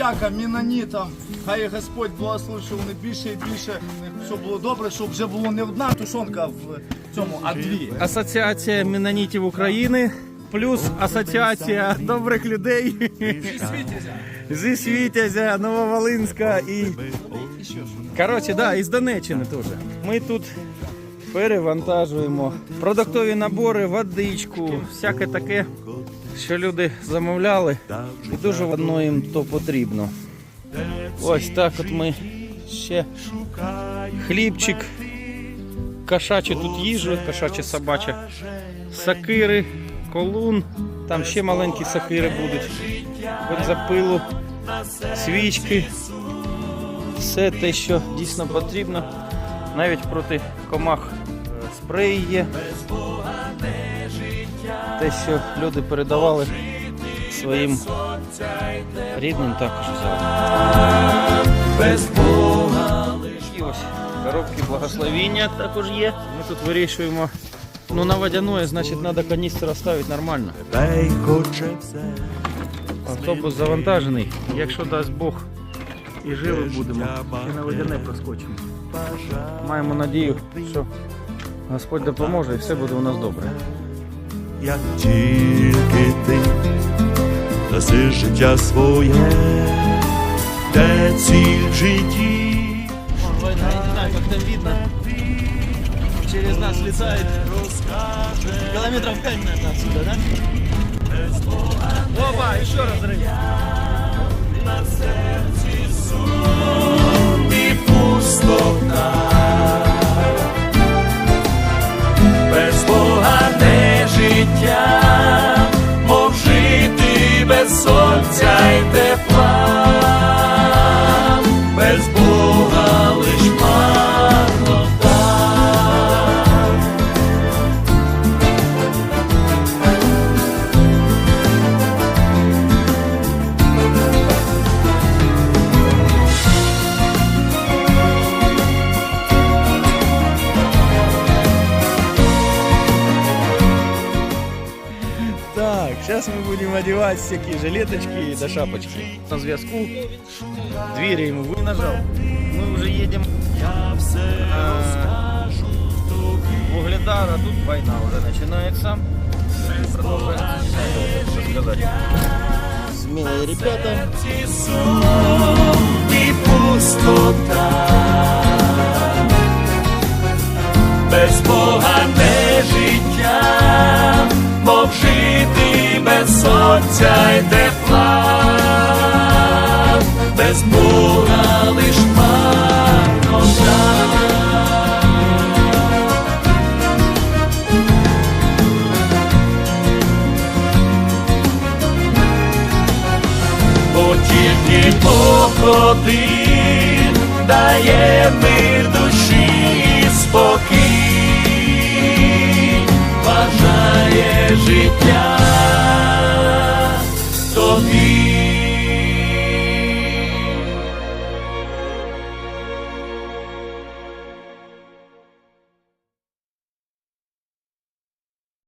подяка мінонітам. Хай Господь благословить, щоб вони більше і більше, щоб було добре, щоб вже було не одна тушонка в цьому, а дві. Асоціація Менонітів України плюс Асоціація добрих людей зі Світязя, Нововолинська і. Коротше, да, із Донеччини теж. Ми тут перевантажуємо продуктові набори, водичку, всяке таке, що люди замовляли, і дуже воно їм то потрібно. Ось так от ми ще хлібчик, кошачі тут їжа, кошачі собача, сакири, колун, там ще маленькі сакири будуть, бензопилу, свічки, все те, що дійсно потрібно, навіть проти комах е, спреї є. Те, що люди передавали своїм рідним, також взяли. Такі ось коробки благословіння також є. Ми тут вирішуємо. Ну на водяное, значить, треба каністр ставити нормально. Автобус завантажений. Якщо дасть Бог і живі будемо, і на водяне проскочимо. Маємо надію, що Господь допоможе і все буде у нас добре. Як тільки ти даси життя своє, де ціль в житті. Война, не знаю, как там видно. Через нас летает. Километров 5, наверное, отсюда, да? Опа, еще разрыв. і без сейчас мы будем одевать всякие жилеточки да шапочки. На зв'язку. Двери ему вы нажал. Мы уже едем а, в Угледар, а тут война уже начинается. И продолжается. Не знаю, что сказать. Смелые ребята. і пустота. Без Бога не життя, мов жити без сонця й тепла, без Бога лиш марнота. бо тільки Бог один дає мир життя тобі.